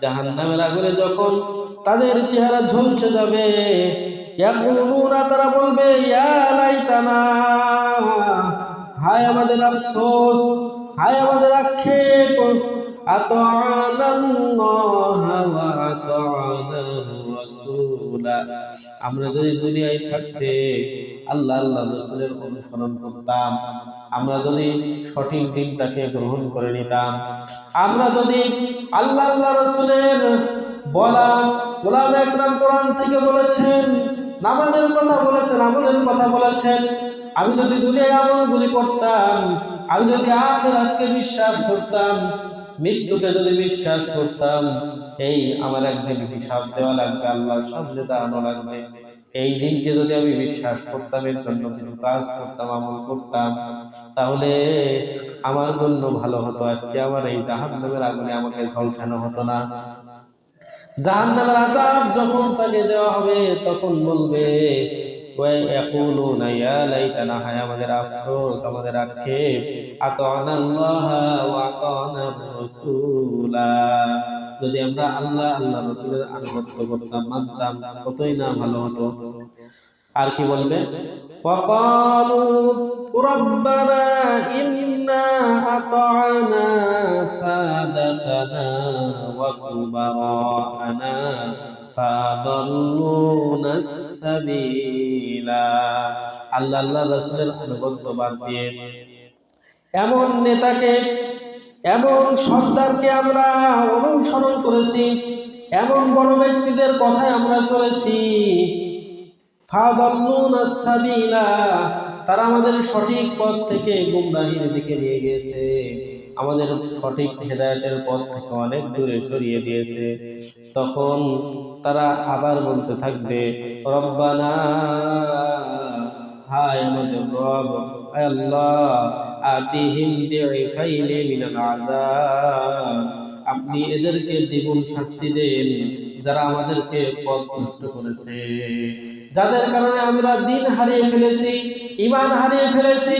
জাহান নামের আগুনে যখন তাদের চেহারা ঝলসে যাবে তারা বলবে হায় আমাদের আফসোস, হায় আমাদের আক্ষেপ আমরা যদি দুনিয়ায় থাকতে আল্লাহ আল্লাহ রসুলের অনুসরণ করতাম। আমরা যদি সঠিক দিনটাকে গ্রহণ করে নিতাম। আমরা যদি আল্লাহ আল্লাহ রসুলের একরাম কোরআন থেকে বলেছেন, নামাজের কথা বলেছেন কথা বলেছেন, আমি যদি দুনিয়ায় আমলগুলি করতাম, আমি যদি আখেরাতকে বিশ্বাস করতাম, মৃত্যুকে যদি বিশ্বাস করতাম, এই আমার একদিন হিসাব দেওয়া লাগবে, আল্লাহর সামনে দাঁড়ানো লাগবে। এই দিনকে যদি আমি বিশ্বাস করতাম, এর জন্য কিছু কাজ করতাম, আমল করতাম, তাহলে আমার জন্য ভালো হতো। আজকে আমার এই জাহান নামের আগুনে আমাকে ঝলসানো হতো না। জাহান নামের আজাব যখন তাকে দেওয়া হবে, তখন বলবে আমাদের আক্ষেপ। আত আনাল্লাহ আত আনার যদি আমরা আল্লাহ আল্লাহ রাসূলের আনুগত্য করতাম মানতাম কতই না ভালো হতো আর কি বলবে وقالوا ربنا إنا أطعنا سادتنا وكبراءنا فأضلونا السبيلا আল্লাহ আল্লাহ রসুলের আনুগত্য বাদ দিয়ে এমন নেতাকে এমন সর্দারকে আমরা অনুসরণ করেছি, এমন বড় ব্যক্তিদের কথায় আমরা চলেছি। তারা আমাদের সঠিক পথ থেকে গুমরাহির দিকে নিয়ে গিয়েছে। আমাদের সঠিক হেদায়েতের পথ থেকে অনেক দূরে সরিয়ে দিয়েছে। তখন তারা আবার বলতে থাকবে, রব্বানা হায় আমাদের রব আল্লাহ মিনাল আপনি এদেরকে দ্বিগুণ শাস্তি দেন, যারা আমাদেরকে পথ নষ্ট করেছে। যাদের কারণে আমরা দিন হারিয়ে ফেলেছি ইমান হারিয়ে ফেলেছি,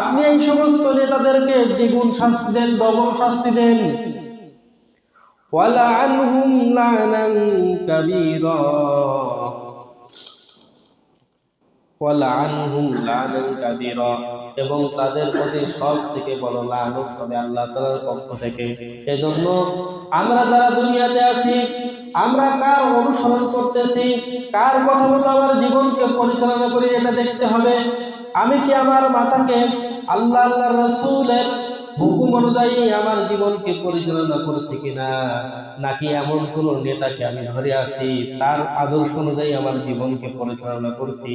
আপনি এই সমস্ত নেতাদেরকে দ্বিগুণ শাস্তি দেন ডবল শাস্তি দেন। কাবীরা ওয়ালাআনহুম লানান কাবীরা। এবং তাদের প্রতি সব থেকে বড় লানত হবে আল্লাহ তালার পক্ষ থেকে। এজন্য আমরা যারা দুনিয়াতে আছি, আমরা কার অনুসরণ করতেছি, কার কথা মতো আমার জীবনকে পরিচালনা করি এটা দেখতে হবে। আমি কি আমার মাতাকে আল্লাহ আল্লাহ রসুলের হুকুম অনুযায়ী আমার জীবনকে পরিচালনা করেছি কিনা, নাকি এমন কোন নেতাকে আমি ধরে আছি, তার আদর্শ অনুযায়ী আমার জীবনকে পরিচালনা করছি?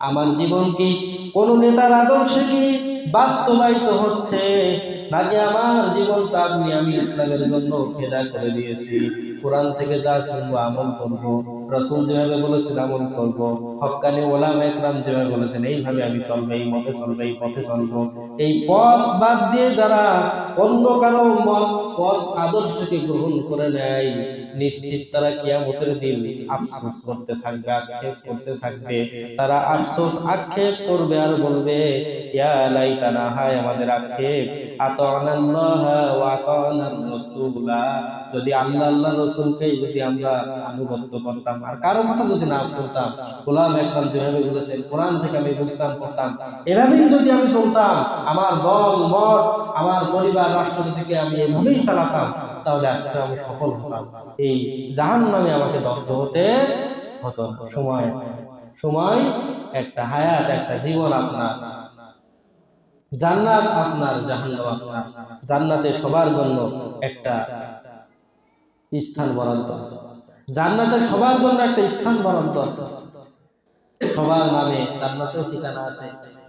আমার জীবন কি কোন নেতার আদর্শে কি বাস্তবায়িত হচ্ছে, নাকি আমার জীবনটা আপনি আমি ইসলামের জন্য ফেদা করে দিয়েছি? কোরআন থেকে যা শুনব আমল করব। রসুল যেভাবে বলেছেন, আমল করব। হকানি ওলা একরাম যেভাবে বলেছেন, এইভাবে আমি চলবো, এই মতে চলবো, এই পথে চলবো। এই পথ বাদ দিয়ে যারা অন্য কারও মত পথ আদর্শকে গ্রহণ করে নেয়। নিশ্চিত তারা কিয়ামতের দিন আফসোস করতে থাকবে, আক্ষেপ করতে থাকবে। তারা আফসোস, আক্ষেপ করবে আর বলবে, ইয়া লাইতানা, হায় আমাদের আক্ষেপ। আতানাল্লাহ ওয়া আতানার রাসূলা। যদি আল্লাহ আল্লাহ রাসূলকে যদি আমরা আনুগত্য করতাম, আর কারও কথা যদি না শুনতাম, গোলাম একরাম যেভাবে বলেছেন, কোরআন থেকে আমি বুঝতাম করতাম এভাবেই যদি আমি শুনতাম, আমার দল, মত আমার পরিবার রাষ্ট্রনীতিকে আমি এভাবেই চালাতাম, তাহলে আজকে আমি সফল হতাম। এই জাহান নামে আমাকে দগ্ধ হতে হতো সময় সময়, একটা হায়াত, একটা জীবন আপনার। জান্নাত আপনার, জাহান্নাম আপনার। জান্নাতে সবার জন্য একটা স্থান বরাদ্দ আছে। জান্নাতে সবার জন্য একটা স্থান বরাদ্দ আছে। সবার নামে জান্নাতেও ঠিকানা আছে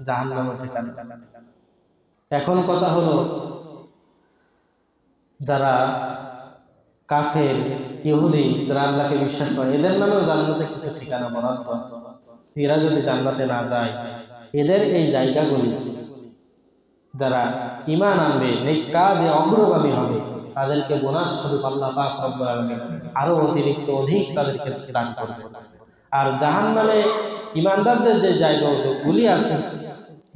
জাহান্নামেও ঠিকানা আছে। এখন কথা হলো যারা কাফের, ইহুদি, যারা আল্লাহকে বিশ্বাস করে, এদের নামেও জান্নাতে কিছু ঠিকানা বরাদ্দ আছে। এরা যদি জান্নাতে না যায়, এদের এই জায়গাগুলি যারা ইমান আনবে কাজে অগ্রগামী হবে, তাদেরকে বোনাস স্বরূপ আল্লাহ আরও অতিরিক্ত অধিক তাদেরকে দান করবে। আর জাহান নামে ইমানদারদের যে জায়গাগুলি আছে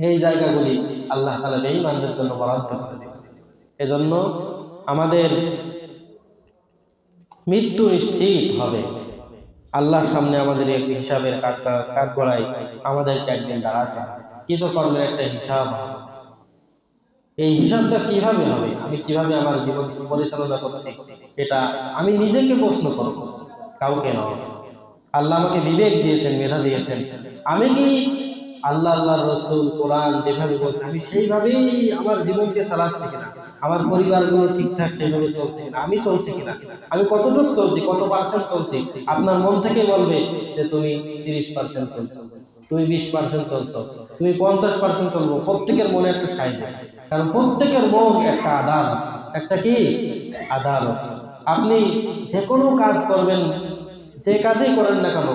এই জায়গাগুলি আল্লাহ তালা বেঈমানদের জন্য বরাদ্দ করে দেবে এজন্য আমাদের মৃত্যু নিশ্চিত হবে। আল্লাহর সামনে আমাদের এক হিসাবের কাঠ গড়াই আমাদেরকে একদিন দাঁড়াতে হবে। কৃতকর্মের একটা হিসাব হবে। এই হিসাবটা কীভাবে হবে? আমি কীভাবে আমার জীবন পরিচালনা করছি? এটা আমি নিজেকে প্রশ্ন করব, কাউকে নয়। আল্লাহ আমাকে বিবেক দিয়েছেন, মেধা দিয়েছেন। আমি কি আল্লাহ আল্লাহ রসুল, কোরআন যেভাবে বলছে, আমি সেইভাবেই আমার জীবনকে চালাচ্ছি কিনা? আমার পরিবারগুলো ঠিকঠাক সেইভাবে চলছে কিনা? আমি চলছি কিনা? আমি কতটুকু চলছি? কত পার্সেন্ট চলছি? আপনার মন থেকে বলবে যে তুমি তিরিশ পার্সেন্ট চলছো, তুমি বিশ পার্সেন্ট চলছো, তুমি পঞ্চাশ পার্সেন্ট চলবো। প্রত্যেকের মনে একটা সাইজ কারণ প্রত্যেকের মন একটা আদালত। একটা কি? আদালত। আপনি যে কোনো কাজ করবেন, যে কাজেই করেন না কেন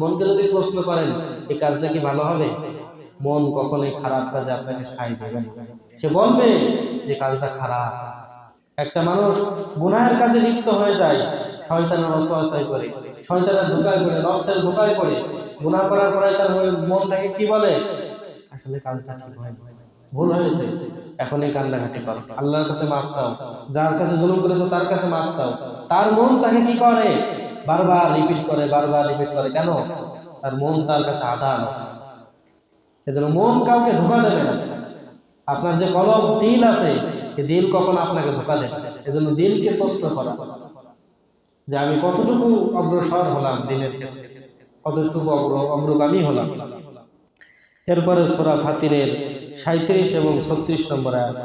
মনকে যদি প্রশ্ন করেন এই কাজটা কি ভালো হবে? মন কখনোই খারাপ কাজে আপনাকে সাই দেবে না। সে বলবে যে, কাজটা খারাপ। একটা মানুষ গুনাহের কাজে লিপ্ত হয়ে যায়, শয়তানের অসহায় করে, শয়তানের ধোকায় পড়ে নফসের ধোকায় পড়ে গুনাহ করার পরে তার মন থেকে কি বলে? আসলে কাজটা ঠিক হয় ভুল হয়েছে। এখনই কান্নাকাটি করো। আল্লাহর কাছে মাপ চাও। যার কাছে জুলুম করেছ, তার কাছে মাপ চাও। তার মন তাকে কি করে? বারবার রিপিট করে, বারবার রিপিট করে। কেন? তার মন তার কাছে আধান এজন্য মন কাউকে ধোকা দেবে না। আপনার যে কলম, দিল আছে সে দিল কখন আপনাকে ধোকা দেবে? এজন্য দিলকে প্রশ্ন করা। যে আমি কতটুকু অগ্রসর হলাম দিনের ক্ষেত্রে? কতটুকু অগ্র, অগ্রগামী হলাম? এরপরে সোরা ফাতিরের সাঁত্রিশ এবং ছত্রিশ নম্বর আয়াত.